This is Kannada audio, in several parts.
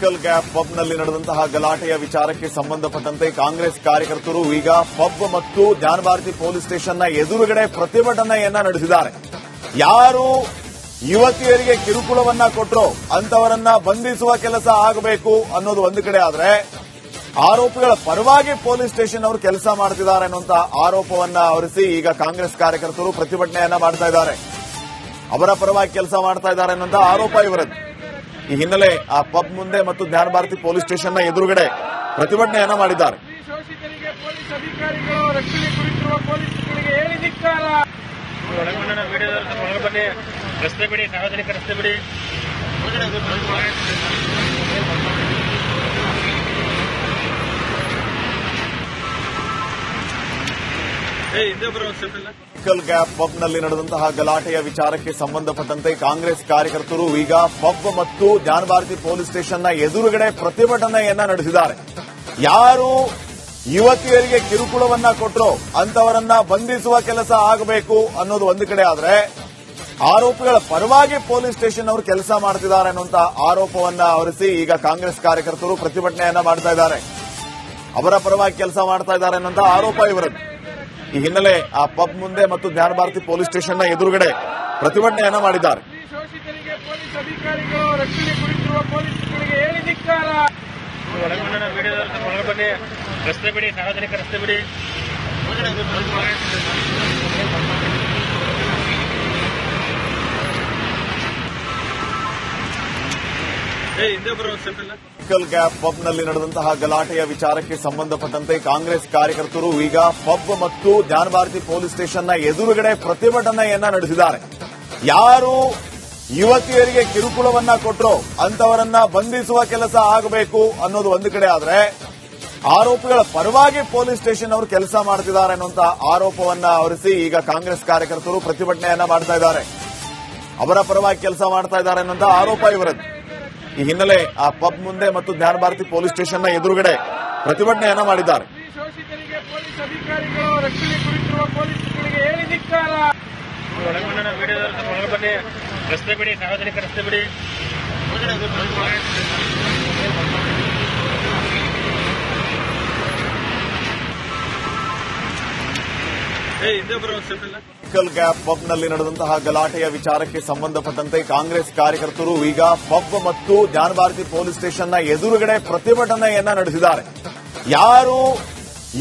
ಮೆಡಿಕಲ್ ಗ್ಯಾಪ್ ಪಬ್ನಲ್ಲಿ ನಡೆದಂತಹ ಗಲಾಟೆಯ ವಿಚಾರಕ್ಕೆ ಸಂಬಂಧಪಟ್ಟಂತೆ ಕಾಂಗ್ರೆಸ್ ಕಾರ್ಯಕರ್ತರು ಈಗ ಪಬ್ ಮತ್ತು ಜ್ಞಾನಭಾರತಿ ಪೊಲೀಸ್ ಸ್ಟೇಷನ್ನ ಎದುರುಗಡೆ ಪ್ರತಿಭಟನೆಯನ್ನ ನಡೆಸಿದ್ದಾರೆ. ಯಾರು ಯುವತಿಯರಿಗೆ ಕಿರುಕುಳವನ್ನ ಕೊಟ್ಟರು ಅಂತವರನ್ನ ಬಂಧಿಸುವ ಕೆಲಸ ಆಗಬೇಕು ಅನ್ನೋದು ಒಂದು ಕಡೆ ಆದರೆ ಆರೋಪಿಗಳ ಪರವಾಗಿ ಪೊಲೀಸ್ ಸ್ಟೇಷನ್ ಅವರು ಕೆಲಸ ಮಾಡ್ತಿದ್ದಾರೆ ಅನ್ನುವಂತಹ ಆರೋಪವನ್ನ ಹೊರಿಸಿ ಈಗ ಕಾಂಗ್ರೆಸ್ ಕಾರ್ಯಕರ್ತರು ಪ್ರತಿಭಟನೆಯನ್ನ ಮಾಡ್ತಾ ಇದ್ದಾರೆ. ಅವರ ಪರವಾಗಿ ಕೆಲಸ ಮಾಡ್ತಾ ಇದ್ದಾರೆ ಅನ್ನುವಂತ ಆರೋಪ ಇವರದ್ದು. ಈ ಹಿನ್ನೆಲೆ ಆ ಪಬ್ ಮುಂದೆ ಮತ್ತು ಜ್ಞಾನ ಭಾರತಿ ಪೊಲೀಸ್ ಸ್ಟೇಷನ್ನ ಎದುರುಗಡೆ ಪ್ರತಿಭಟನೆಯನ್ನ ಮಾಡಿದ್ದಾರೆ. ಈ ಶೋಷಿತರಿಗೆ ಪೊಲೀಸ್ ಅಧಿಕಾರಿಗಳು ರಕ್ಷಣೆ ಕುರಿತಿರುವ ಪೊಲೀಸರಿಗೆ ಹೇಳಿ ಧಿಕ್ಕಾರ. ಒಳಗೊಂಡ ವಿಡಿಯೋದಲ್ಲಿ ಒಳಗೆ ರಸ್ತೆ ಬಿಡಿ ಸಾರ್ವಜನಿಕ ರಸ್ತೆ ಬಿಡಿ. ಏ ಹಿಂದೆ ಬರೋ ಸ್ವಲ್ಪ ಮೆಡಿಕಲ್ ಗ್ಯಾಪ್ ಪಬ್ನಲ್ಲಿ ನಡೆದಂತಹ ಗಲಾಟೆಯ ವಿಚಾರಕ್ಕೆ ಸಂಬಂಧಪಟ್ಟಂತೆ ಕಾಂಗ್ರೆಸ್ ಕಾರ್ಯಕರ್ತರು ಈಗ ಪಬ್ ಮತ್ತು ಜ್ಞಾನಭಾರತಿ ಪೊಲೀಸ್ ಸ್ಟೇಷನ್ನ ಎದುರುಗಡೆ ಪ್ರತಿಭಟನೆಯನ್ನ ನಡೆಸಿದ್ದಾರೆ. ಯಾರು ಯುವತಿಯರಿಗೆ ಕಿರುಕುಳವನ್ನ ಕೊಟ್ಟರು ಅಂತವರನ್ನ ಬಂಧಿಸುವ ಕೆಲಸ ಆಗಬೇಕು ಅನ್ನೋದು ಒಂದು ಕಡೆ ಆದರೆ ಆರೋಪಿಗಳ ಪರವಾಗಿ ಪೊಲೀಸ್ ಸ್ಟೇಷನ್ ಅವರು ಕೆಲಸ ಮಾಡ್ತಿದ್ದಾರೆ ಅನ್ನುವಂತ ಆರೋಪವನ್ನ ಹೊರಿಸಿ ಈಗ ಕಾಂಗ್ರೆಸ್ ಕಾರ್ಯಕರ್ತರು ಪ್ರತಿಭಟನೆಯನ್ನ ಮಾಡ್ತಾ ಇದ್ದಾರೆ. ಅವರ ಪರವಾಗಿ ಕೆಲಸ ಮಾಡ್ತಾ ಇದ್ದಾರೆ ಅನ್ನುವಂತಹ ಆರೋಪ ಇವರದ್ದು. ಈ ಹಿನ್ನೆಲೆ ಆ ಪಬ್ ಮುಂದೆ ಮತ್ತು ಜ್ಞಾನಭಾರತಿ ಪೊಲೀಸ್ ಸ್ಟೇಷನ್ನ ಎದುರುಗಡೆ ಪ್ರತಿಭಟನೆಯನ್ನ ಮಾಡಿದ್ದಾರೆ. ಈ ಶೋಷಿತರಿಗೆ ಪೊಲೀಸ್ ಅಧಿಕಾರಿಗಳು ರಕ್ಷಣೆ ಕುರಿತಿರುವ ಪೊಲೀಸರಿಗೆ ಹೇಳಿ ಧಿಕ್ಕಾರ. ಒಳಗೊಂಡ ವಿಡಿಯೋದಲ್ಲಿ ಒಳಗೆ ಬನ್ನಿ. ರಸ್ತೆ ಬಿಡಿ ಸಾರ್ವಜನಿಕ ರಸ್ತೆ ಬಿಡಿ. ಏ ಹಿಂದೆ ಬರೋ ಮೆಡಿಕಲ್ ಗ್ಯಾಪ್ ಪಬ್ನಲ್ಲಿ ನಡೆದಂತಹ ಗಲಾಟೆಯ ವಿಚಾರಕ್ಕೆ ಸಂಬಂಧಪಟ್ಟಂತೆ ಕಾಂಗ್ರೆಸ್ ಕಾರ್ಯಕರ್ತರು ಈಗ ಪಬ್ ಮತ್ತು ಜ್ಞಾನಭಾರತಿ ಪೊಲೀಸ್ ಸ್ಟೇಷನ್ನ ಎದುರುಗಡೆ ಪ್ರತಿಭಟನೆಯನ್ನ ನಡೆಸಿದ್ದಾರೆ. ಯಾರು ಯುವತಿಯರಿಗೆ ಕಿರುಕುಳವನ್ನ ಕೊಟ್ಟರು ಅಂತವರನ್ನ ಬಂಧಿಸುವ ಕೆಲಸ ಆಗಬೇಕು ಅನ್ನೋದು ಒಂದು ಕಡೆ ಆದರೆ ಆರೋಪಿಗಳ ಪರವಾಗಿ ಪೊಲೀಸ್ ಸ್ಟೇಷನ್ ಅವರು ಕೆಲಸ ಮಾಡ್ತಿದ್ದಾರೆ ಅನ್ನುವಂತಹ ಆರೋಪವನ್ನ ಹೊರಿಸಿ ಈಗ ಕಾಂಗ್ರೆಸ್ ಕಾರ್ಯಕರ್ತರು ಪ್ರತಿಭಟನೆಯನ್ನ ಮಾಡ್ತಾ ಇದ್ದಾರೆ. ಅವರ ಪರವಾಗಿ ಕೆಲಸ ಮಾಡ್ತಾ ಇದ್ದಾರೆ ಅನ್ನುವಂತಹ ಆರೋಪ ಇವರದ್ದು. ಈ ಹಿನ್ನೆಲೆ ಆ ಪಬ್ ಮುಂದೆ ಮತ್ತು ಜ್ಞಾನ ಭಾರತಿ ಪೊಲೀಸ್ ಸ್ಟೇಷನ್ನ ಎದುರುಗಡೆ ಪ್ರತಿಭಟನೆಯನ್ನ ಮಾಡಿದ್ದಾರೆ. ರಸ್ತೆ ಬಿಡಿ, ಸಾರ್ವಜನಿಕ ರಸ್ತೆ ಬಿಡಿ. ಮೆಡಿಕಲ್ ಗ್ಯಾಪ್ ಪಬ್ನಲ್ಲಿ ನಡೆದಂತಹ ಗಲಾಟೆಯ ವಿಚಾರಕ್ಕೆ ಸಂಬಂಧಪಟ್ಟಂತೆ ಕಾಂಗ್ರೆಸ್ ಕಾರ್ಯಕರ್ತರು ಈಗ ಪಬ್ ಮತ್ತು ಜ್ಞಾನಭಾರತಿ ಪೊಲೀಸ್ ಸ್ಟೇಷನ್ನ ಎದುರುಗಡೆ ಪ್ರತಿಭಟನೆಯನ್ನ ನಡೆಸಿದ್ದಾರೆ. ಯಾರು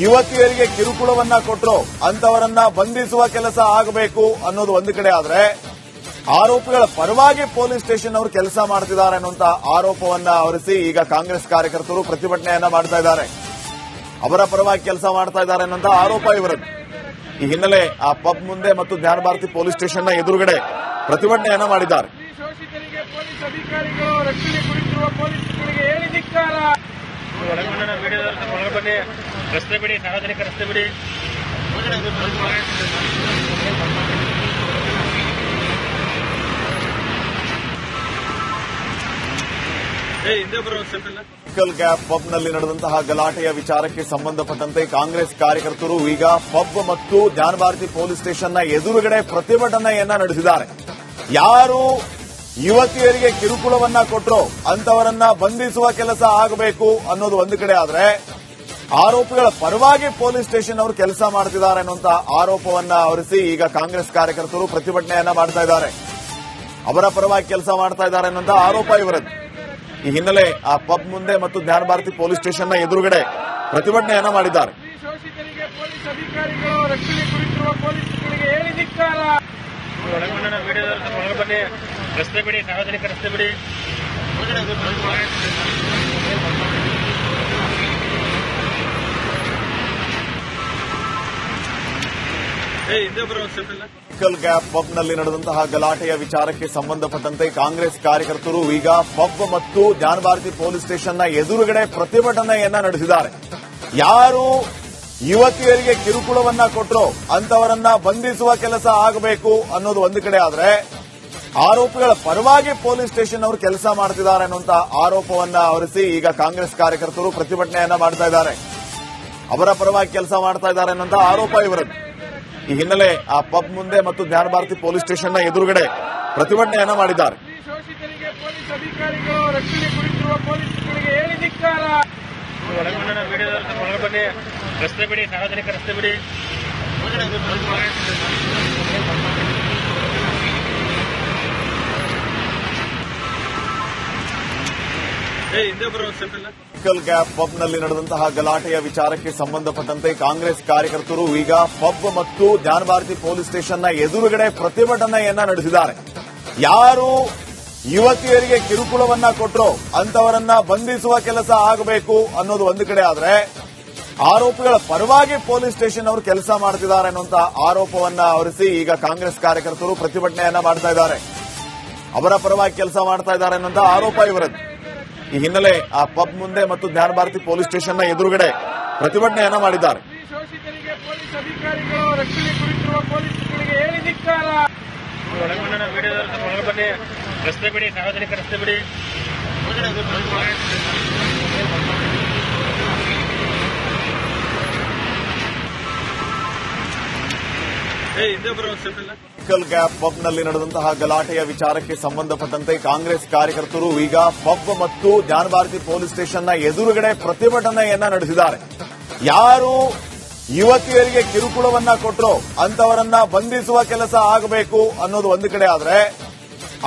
ಯುವತಿಯರಿಗೆ ಕಿರುಕುಳವನ್ನ ಕೊಟ್ಟರು ಅಂತವರನ್ನ ಬಂಧಿಸುವ ಕೆಲಸ ಆಗಬೇಕು ಅನ್ನೋದು ಒಂದು ಕಡೆ ಆದರೆ ಆರೋಪಿಗಳ ಪರವಾಗಿ ಪೊಲೀಸ್ ಸ್ಟೇಷನ್ ಅವರು ಕೆಲಸ ಮಾಡ್ತಿದ್ದಾರೆ ಅನ್ನುವಂತ ಆರೋಪವನ್ನ ಹೊರಿಸಿ ಈಗ ಕಾಂಗ್ರೆಸ್ ಕಾರ್ಯಕರ್ತರು ಪ್ರತಿಭಟನೆಯನ್ನ ಮಾಡ್ತಾ ಇದ್ದಾರೆ. ಅವರ ಪರವಾಗಿ ಕೆಲಸ ಮಾಡ್ತಾ ಇದ್ದಾರೆ ಅನ್ನೋಂತ ಆರೋಪ ಇವರದ್ದು ಈ ಹಿನ್ನೆಲೆ ಆ ಪಬ್ ಮುಂದೆ ಮತ್ತು ಜ್ಞಾನ ಭಾರತಿ ಪೊಲೀಸ್ ಸ್ಟೇಷನ್ನ ಎದುರುಗಡೆ ಪ್ರತಿಭಟನೆಯನ್ನ ಮಾಡಿದ್ದಾರೆ. ರಸ್ತೆ ಬಿಡಿ ಸಾರ್ವಜನಿಕ ರಸ್ತೆ ಬಿಡಿ ಏ ಹಿಂದೆ ಬರೋ ಸ್ವಲ್ಪ ಇಲ್ಲ ಮೆಡಿಕಲ್ ಗ್ಯಾಪ್ ಪಬ್ನಲ್ಲಿ ನಡೆದಂತಹ ಗಲಾಟೆಯ ವಿಚಾರಕ್ಕೆ ಸಂಬಂಧಪಟ್ಟಂತೆ ಕಾಂಗ್ರೆಸ್ ಕಾರ್ಯಕರ್ತರು ಈಗ ಪಬ್ ಮತ್ತು ಜ್ಞಾನಭಾರತಿ ಪೊಲೀಸ್ ಸ್ಟೇಷನ್ನ ಎದುರುಗಡೆ ಪ್ರತಿಭಟನೆಯನ್ನ ನಡೆಸಿದ್ದಾರೆ. ಯಾರು ಯುವತಿಯರಿಗೆ ಕಿರುಕುಳವನ್ನ ಕೊಟ್ಟರು ಅಂತವರನ್ನ ಬಂಧಿಸುವ ಕೆಲಸ ಆಗಬೇಕು ಅನ್ನೋದು ಒಂದು ಕಡೆ ಆದರೆ ಆರೋಪಿಗಳ ಪರವಾಗಿ ಪೊಲೀಸ್ ಸ್ಟೇಷನ್ ಅವರು ಕೆಲಸ ಮಾಡುತ್ತಿದ್ದಾರೆ ಅನ್ನುವಂತಹ ಆರೋಪವನ್ನ ಹೊರಿಸಿ ಈಗ ಕಾಂಗ್ರೆಸ್ ಕಾರ್ಯಕರ್ತರು ಪ್ರತಿಭಟನೆಯನ್ನ ಮಾಡ್ತಾ ಇದ್ದಾರೆ. ಅವರ ಪರವಾಗಿ ಕೆಲಸ ಮಾಡ್ತಾ ಇದ್ದಾರೆ ಅನ್ನುವಂತಹ ಆರೋಪ ಇವರದ್ದು. ಈ ಹಿನ್ನೆಲೆ ಆ ಪಬ್ ಮುಂದೆ ಮತ್ತು ಜ್ಞಾನ ಭಾರತಿ ಪೊಲೀಸ್ ಸ್ಟೇಷನ್ನ ಎದುರುಗಡೆ ಪ್ರತಿಭಟನೆಯನ್ನ ಮಾಡಿದ್ದಾರೆ. ಬಿಡಿ ಬಿಡಿ ಏ ಹಿಂದೆ ಬರೋ ಸ್ವಲ್ಪ ಇಲ್ಲ ಮೆಡಿಕಲ್ ಗ್ಯಾಪ್ ಪಬ್ನಲ್ಲಿ ನಡೆದಂತಹ ಗಲಾಟೆಯ ವಿಚಾರಕ್ಕೆ ಸಂಬಂಧಪಟ್ಟಂತೆ ಕಾಂಗ್ರೆಸ್ ಕಾರ್ಯಕರ್ತರು ಈಗ ಪಬ್ ಮತ್ತು ಜ್ಞಾನಭಾರತಿ ಪೊಲೀಸ್ ಸ್ಟೇಷನ್ನ ಎದುರುಗಡೆ ಪ್ರತಿಭಟನೆಯನ್ನ ನಡೆಸಿದ್ದಾರೆ. ಯಾರು ಯುವತಿಯರಿಗೆ ಕಿರುಕುಳವನ್ನ ಕೊಟ್ಟರು ಅಂತವರನ್ನ ಬಂಧಿಸುವ ಕೆಲಸ ಆಗಬೇಕು ಅನ್ನೋದು ಒಂದು ಕಡೆ ಆದರೆ ಆರೋಪಿಗಳ ಪರವಾಗಿ ಪೊಲೀಸ್ ಸ್ಟೇಷನ್ ಅವರು ಕೆಲಸ ಮಾಡ್ತಿದ್ದಾರೆ ಅನ್ನುವಂತಹ ಆರೋಪವನ್ನ ಹೊರಿಸಿ ಈಗ ಕಾಂಗ್ರೆಸ್ ಕಾರ್ಯಕರ್ತರು ಪ್ರತಿಭಟನೆಯನ್ನ ಮಾಡ್ತಾ ಇದ್ದಾರೆ. ಅವರ ಪರವಾಗಿ ಕೆಲಸ ಮಾಡ್ತಾ ಇದ್ದಾರೆ ಅನ್ನೋಂತ ಆರೋಪ ಇವರದ್ದು. ಈ ಹಿನ್ನೆಲೆ ಆ ಪಬ್ ಮುಂದೆ ಮತ್ತು ಜ್ಞಾನ ಭಾರತಿ ಪೊಲೀಸ್ನ ಎದುರುಗಡೆ ಪ್ರತಿಭಟನೆಯನ್ನ ಮಾಡಿದ್ದಾರೆ. ರಸ್ತೆ ಬಿಡಿ ಸಾರ್ವಜನಿಕ ರಸ್ತೆ ಬಿಡಿ. ಮೆಡಿಕಲ್ ಗ್ಯಾಪ್ ಪಬ್ನಲ್ಲಿ ನಡೆದಂತಹ ಗಲಾಟೆಯ ವಿಚಾರಕ್ಕೆ ಸಂಬಂಧಪಟ್ಟಂತೆ ಕಾಂಗ್ರೆಸ್ ಕಾರ್ಯಕರ್ತರು ಈಗ ಪಬ್ ಮತ್ತು ಜ್ಞಾನಭಾರತಿ ಪೊಲೀಸ್ ಸ್ಟೇಷನ್ನ ಎದುರುಗಡೆ ಪ್ರತಿಭಟನೆಯನ್ನ ನಡೆಸಿದ್ದಾರೆ. ಯಾರು ಯುವತಿಯರಿಗೆ ಕಿರುಕುಳವನ್ನ ಕೊಟ್ಟರು ಅಂತವರನ್ನ ಬಂಧಿಸುವ ಕೆಲಸ ಆಗಬೇಕು ಅನ್ನೋದು ಒಂದು ಕಡೆ ಆದ್ರೆ ಆರೋಪಿಗಳ ಪರವಾಗಿ ಪೊಲೀಸ್ ಸ್ಟೇಷನ್ ಅವರು ಕೆಲಸ ಮಾಡ್ತಿದ್ದಾರೆ ಅನ್ನುವಂತಹ ಆರೋಪವನ್ನ ಹೊರಿಸಿ ಈಗ ಕಾಂಗ್ರೆಸ್ ಕಾರ್ಯಕರ್ತರು ಪ್ರತಿಭಟನೆಯನ್ನ ಮಾಡ್ತಾ ಇದ್ದಾರೆ. ಅವರ ಪರವಾಗಿ ಕೆಲಸ ಮಾಡ್ತಾ ಇದ್ದಾರೆ ಅನ್ನುವಂತಹ ಆರೋಪ ಇವರದ್ದು. ಈ ಹಿನ್ನೆಲೆ ಆ ಪಬ್ ಮುಂದೆ ಮತ್ತು ಜ್ಞಾನ ಭಾರತಿ ಪೊಲೀಸ್ ಸ್ಟೇಷನ್ನ ಎದುರುಗಡೆ ಪ್ರತಿಭಟನೆಯನ್ನ ಮಾಡಿದ್ದಾರೆ. ಈ ಶೋಷಿತರಿಗೆ ಪೊಲೀಸ್ ಅಧಿಕಾರಿಗಳು ರಕ್ಷಣೆ ಕುರಿತಿರುವ ಪೊಲೀಸರಿಗೆ ಹೇಳಿ ಧಿಕ್ಕಾರ. ಒಳಗೊಂಡ ವಿಡಿಯೋದವರು ಒಳಗೆ ರಸ್ತೆ ಬಿಡಿ ಸಾರ್ವಜನಿಕ ರಸ್ತೆ ಬಿಡಿ. ಏ ಹಿಂದೆ ಬರೋ ಸ್ವಲ್ಪ ಮೆಡಿಕಲ್ ಗ್ಯಾಪ್ ಪಬ್ನಲ್ಲಿ ನಡೆದಂತಹ ಗಲಾಟೆಯ ವಿಚಾರಕ್ಕೆ ಸಂಬಂಧಪಟ್ಟಂತೆ ಕಾಂಗ್ರೆಸ್ ಕಾರ್ಯಕರ್ತರು ಈಗ ಪಬ್ ಮತ್ತು ಜ್ಞಾನಭಾರತಿ ಪೊಲೀಸ್ ಸ್ಟೇಷನ್ನ ಎದುರುಗಡೆ ಪ್ರತಿಭಟನೆಯನ್ನ ನಡೆಸಿದ್ದಾರೆ. ಯಾರು ಯುವತಿಯರಿಗೆ ಕಿರುಕುಳವನ್ನ ಕೊಟ್ಟರು ಅಂತವರನ್ನ ಬಂಧಿಸುವ ಕೆಲಸ ಆಗಬೇಕು ಅನ್ನೋದು ಒಂದು ಕಡೆ ಆದರೆ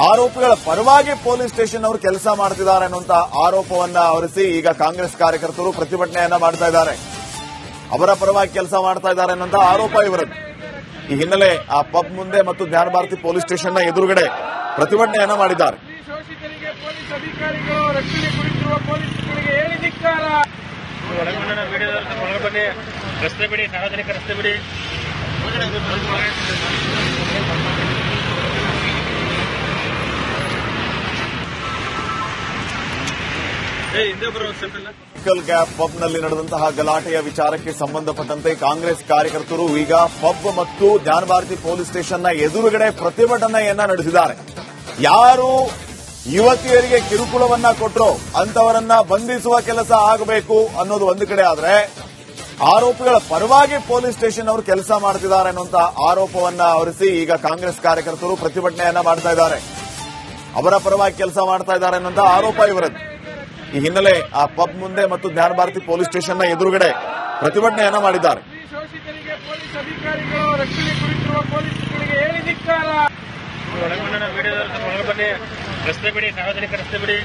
ಆರೋಪಿಗಳ ಪರವಾಗಿ ಪೊಲೀಸ್ ಸ್ಟೇಷನ್ ಅವರು ಕೆಲಸ ಮಾಡ್ತಿದ್ದಾರೆ ಅನ್ನುವಂತಹ ಆರೋಪವನ್ನ ಹೊರಿಸಿ ಈಗ ಕಾಂಗ್ರೆಸ್ ಕಾರ್ಯಕರ್ತರು ಪ್ರತಿಭಟನೆಯನ್ನ ಮಾಡ್ತಾ ಇದ್ದಾರೆ. ಅವರ ಪರವಾಗಿ ಕೆಲಸ ಮಾಡ್ತಾ ಇದ್ದಾರೆ ಅನ್ನುವಂತಹ ಆರೋಪ ಇವರದ್ದು. ಈ ಹಿನ್ನೆಲೆ ಆ ಪಬ್ ಮುಂದೆ ಮತ್ತು ಜ್ಞಾನ ಭಾರತಿ ಪೊಲೀಸ್ ಸ್ಟೇಷನ್ನ ಎದುರುಗಡೆ ಪ್ರತಿಭಟನೆಯನ್ನ ಮಾಡಿದ್ದಾರೆ. ಈ ಶೋಷಿತರಿಗೆ ಪೊಲೀಸ್ ಅಧಿಕಾರಿಗಳು ರಕ್ಷಣೆ ಕುರಿತಿರುವ ಪೊಲೀಸರಿಗೆ ಹೇಳಿ ಧಿಕ್ಕಾರ. ಒಳಗೊಂಡ ವಿಡಿಯೋದವರು ಒಳಗೆ ರಸ್ತೆ ಬಿಡಿ ಸಾರ್ವಜನಿಕ ರಸ್ತೆ ಬಿಡಿ. ಏ ಹಿಂದೆ ಬರೋ ಸ್ವಲ್ಪ ಮೆಡಿಕಲ್ ಗ್ಯಾಪ್ ಪಬ್ನಲ್ಲಿ ನಡೆದಂತಹ ಗಲಾಟೆಯ ವಿಚಾರಕ್ಕೆ ಸಂಬಂಧಪಟ್ಟಂತೆ ಕಾಂಗ್ರೆಸ್ ಕಾರ್ಯಕರ್ತರು ಈಗ ಪಬ್ ಮತ್ತು ಜ್ಞಾನ ಭಾರತಿ ಪೊಲೀಸ್ ಸ್ಟೇಷನ್ನ ಎದುರುಗಡೆ ಪ್ರತಿಭಟನೆಯನ್ನ ನಡೆಸಿದ್ದಾರೆ. ಯಾರು ಯುವತಿಯರಿಗೆ ಕಿರುಕುಳವನ್ನ ಕೊಟ್ಟರು ಅಂತವರನ್ನ ಬಂಧಿಸುವ ಕೆಲಸ ಆಗಬೇಕು ಅನ್ನೋದು ಒಂದು ಕಡೆ ಆದರೆ ಆರೋಪಿಗಳ ಪರವಾಗಿ ಪೊಲೀಸ್ ಸ್ಟೇಷನ್ ಅವರು ಕೆಲಸ ಮಾಡ್ತಿದ್ದಾರೆ ಅನ್ನುವಂತ ಆರೋಪವನ್ನ ಹೊರಿಸಿ ಈಗ ಕಾಂಗ್ರೆಸ್ ಕಾರ್ಯಕರ್ತರು ಪ್ರತಿಭಟನೆಯನ್ನ ಮಾಡ್ತಾ ಇದ್ದಾರೆ. ಅವರ ಪರವಾಗಿ ಕೆಲಸ ಮಾಡ್ತಾ ಇದ್ದಾರೆ ಅನ್ನುವಂತಹ ಆರೋಪ ಇವರದ್ದು. ಈ ಹಿನ್ನೆಲೆ ಆ ಪಬ್ ಮುಂದೆ ಮತ್ತು ಜ್ಞಾನ ಭಾರತಿ ಪೊಲೀಸ್ ಸ್ಟೇಷನ್ನ ಎದುರುಗಡೆ ಪ್ರತಿಭಟನೆಯನ್ನ ಮಾಡಿದ್ದಾರೆ. ಈ ಶೋಷಿತರಿಗೆ ಬರೋ ಸೆಟ್ ರಸ್ತೆ ಬಿಡಿ ಸಾರ್ವಜನಿಕ ರಸ್ತೆ ಬಿಡಿ.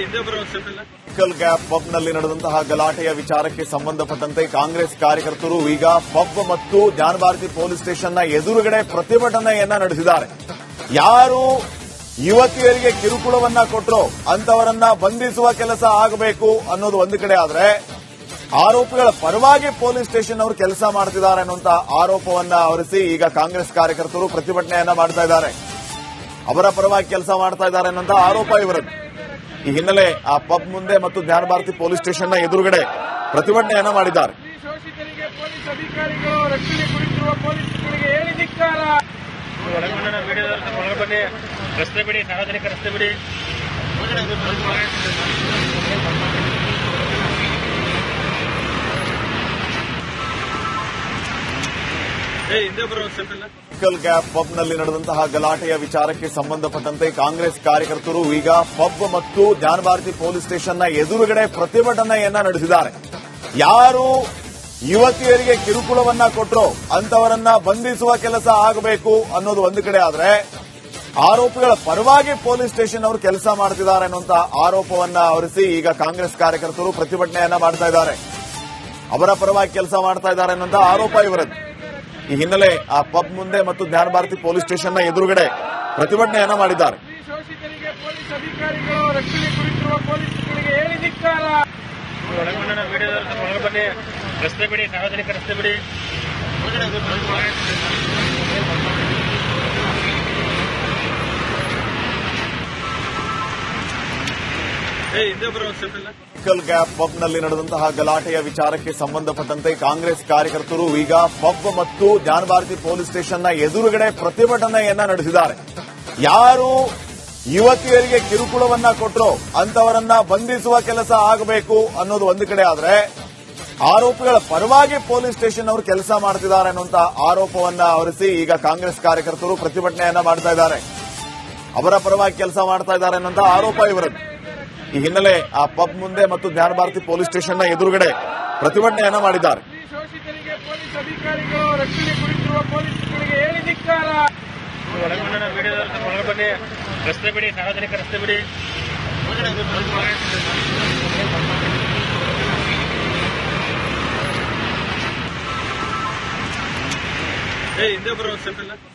ಹಿಂದೆ ಬರೋ ಮೆಡಿಕಲ್ ಗ್ಯಾಪ್ ಪಬ್ನಲ್ಲಿ ನಡೆದಂತಹ ಗಲಾಟೆಯ ವಿಚಾರಕ್ಕೆ ಸಂಬಂಧಪಟ್ಟಂತೆ ಕಾಂಗ್ರೆಸ್ ಕಾರ್ಯಕರ್ತರು ಈಗ ಪಬ್ ಮತ್ತು ಜ್ಞಾನ ಭಾರತಿ ಪೊಲೀಸ್ ಸ್ಟೇಷನ್ನ ಎದುರುಗಡೆ ಪ್ರತಿಭಟನೆಯನ್ನ ನಡೆಸಿದ್ದಾರೆ. ಯಾರು ಯುವತಿಯರಿಗೆ ಕಿರುಕುಳವನ್ನ ಕೊಟ್ಟರು ಅಂತವರನ್ನ ಬಂಧಿಸುವ ಕೆಲಸ ಆಗಬೇಕು ಅನ್ನೋದು ಒಂದು ಕಡೆ ಆದರೆ ಆರೋಪಿಗಳ ಪರವಾಗಿ ಪೊಲೀಸ್ ಸ್ಟೇಷನ್ ಅವರು ಕೆಲಸ ಮಾಡ್ತಿದ್ದಾರೆ ಅನ್ನುವಂತಹ ಆರೋಪವನ್ನ ಹೊರಿಸಿ ಈಗ ಕಾಂಗ್ರೆಸ್ ಕಾರ್ಯಕರ್ತರು ಪ್ರತಿಭಟನೆಯನ್ನ ಮಾಡ್ತಾ ಇದ್ದಾರೆ. ಅವರ ಪರವಾಗಿ ಕೆಲಸ ಮಾಡ್ತಾ ಇದ್ದಾರೆ ಅನ್ನುವಂತಹ ಆರೋಪ ಇವರದ್ದು. ಈ ಹಿನ್ನೆಲೆ ಆ ಪಬ್ ಮುಂದೆ ಮತ್ತು ಜ್ಞಾನ ಭಾರತಿ ಪೊಲೀಸ್ ಸ್ಟೇಷನ್ನ ಎದುರುಗಡೆ ಪ್ರತಿಭಟನೆಯನ್ನ ಮಾಡಿದ್ದಾರೆ. ರಸ್ತೆ ಬಿಡಿ ಸಾರ್ವಜನಿಕ ರಸ್ತೆ ಬಿಡಿ ಮೆಡಿಕಲ್ ಗ್ಯಾಪ್ ಪಬ್ನಲ್ಲಿ ನಡೆದಂತಹ ಗಲಾಟೆಯ ವಿಚಾರಕ್ಕೆ ಸಂಬಂಧಪಟ್ಟಂತೆ ಕಾಂಗ್ರೆಸ್ ಕಾರ್ಯಕರ್ತರು ಈಗ ಪಬ್ ಮತ್ತು ಜ್ಞಾನ ಭಾರತಿ ಪೊಲೀಸ್ ಸ್ಟೇಷನ್ನ ಎದುರುಗಡೆ ಪ್ರತಿಭಟನೆಯನ್ನ ನಡೆಸಿದ್ದಾರೆ. ಯಾರು ಯುವತಿಯರಿಗೆ ಕಿರುಕುಳವನ್ನ ಕೊಟ್ಟರು ಅಂತವರನ್ನ ಬಂಧಿಸುವ ಕೆಲಸ ಆಗಬೇಕು ಅನ್ನೋದು ಒಂದು ಕಡೆ ಆದರೆ ಆರೋಪಿಗಳ ಪರವಾಗಿ ಪೊಲೀಸ್ ಸ್ಟೇಷನ್ ಅವರು ಕೆಲಸ ಮಾಡುತ್ತಿದ್ದಾರೆ ಅನ್ನುವಂತ ಆರೋಪವನ್ನ ಹೊರಿಸಿ ಈಗ ಕಾಂಗ್ರೆಸ್ ಕಾರ್ಯಕರ್ತರು ಪ್ರತಿಭಟನೆಯನ್ನ ಮಾಡ್ತಾ ಇದ್ದಾರೆ. ಅವರ ಪರವಾಗಿ ಕೆಲಸ ಮಾಡ್ತಾ ಇದ್ದಾರೆ ಅನ್ನುವಂತಹ ಆರೋಪ ಇವರದ್ದು. ಈ ಹಿನ್ನೆಲೆ ಆ ಪಬ್ ಮುಂದೆ ಮತ್ತು ಜ್ಞಾನ ಭಾರತಿ ಪೊಲೀಸ್ ಸ್ಟೇಷನ್ನ ಎದುರುಗಡೆ ಪ್ರತಿಭಟನೆಯನ್ನ ಮಾಡಿದ್ದಾರೆ. ಈ ಶೋಷಿತರಿಗೆ ಪೊಲೀಸ್ ಅಧಿಕಾರಿಗಳು ರಕ್ಷಣೆ ಕುರಿತಿರುವ ಪೊಲೀಸರಿಗೆ ಹೇಳಿ ಧಿಕ್ಕಾರ. ಒಳಗೊಂಡ ವಿಡಿಯೋದವರು ಒಳಗೆ ರಸ್ತೆ ಬಿಡಿ ಸಾರ್ವಜನಿಕ ರಸ್ತೆ ಬಿಡಿ. ಏ ಹಿಂದೆ ಬರೋ ಸ್ವಲ್ಪ ಮೆಡಿಕಲ್ ಗ್ಯಾಪ್ ಪಬ್ನಲ್ಲಿ ನಡೆದಂತಹ ಗಲಾಟೆಯ ವಿಚಾರಕ್ಕೆ ಸಂಬಂಧಪಟ್ಟಂತೆ ಕಾಂಗ್ರೆಸ್ ಕಾರ್ಯಕರ್ತರು ಈಗ ಪಬ್ ಮತ್ತು ಜ್ಞಾನ ಭಾರತಿ ಪೊಲೀಸ್ ಸ್ಟೇಷನ್ನ ಎದುರುಗಡೆ ಪ್ರತಿಭಟನೆಯನ್ನ ನಡೆಸಿದ್ದಾರೆ. ಯಾರು ಯುವತಿಯರಿಗೆ ಕಿರುಕುಳವನ್ನ ಕೊಟ್ಟರು ಅಂತವರನ್ನ ಬಂಧಿಸುವ ಕೆಲಸ ಆಗಬೇಕು ಅನ್ನೋದು ಒಂದು ಕಡೆ ಆದರೆ ಆರೋಪಿಗಳ ಪರವಾಗಿ ಪೊಲೀಸ್ ಸ್ಟೇಷನ್ ಅವರು ಕೆಲಸ ಮಾಡ್ತಿದ್ದಾರೆ ಅನ್ನುವಂತ ಆರೋಪವನ್ನ ಹೊರಿಸಿ ಈಗ ಕಾಂಗ್ರೆಸ್ ಕಾರ್ಯಕರ್ತರು ಪ್ರತಿಭಟನೆಯನ್ನ ಮಾಡ್ತಾ ಇದ್ದಾರೆ. ಅವರ ಪರವಾಗಿ ಕೆಲಸ ಮಾಡ್ತಾ ಇದ್ದಾರೆ ಅನ್ನುವಂತಹ ಆರೋಪ ಇವರದ್ದು. ಈ ಹಿನ್ನೆಲೆ ಆ ಪಬ್ ಮುಂದೆ ಮತ್ತು ಜ್ಞಾನ ಭಾರತಿ ಪೊಲೀಸ್ ಸ್ಟೇಷನ್ನ ಎದುರುಗಡೆ ಪ್ರತಿಭಟನೆಯನ್ನ ಮಾಡಿದ್ದಾರೆ. ರಸ್ತೆ ಬಿಡಿ ಸಾರ್ವಜನಿಕ ರಸ್ತೆ ಬಿಡಿ. ಹಿಂದೆ ಬರೋ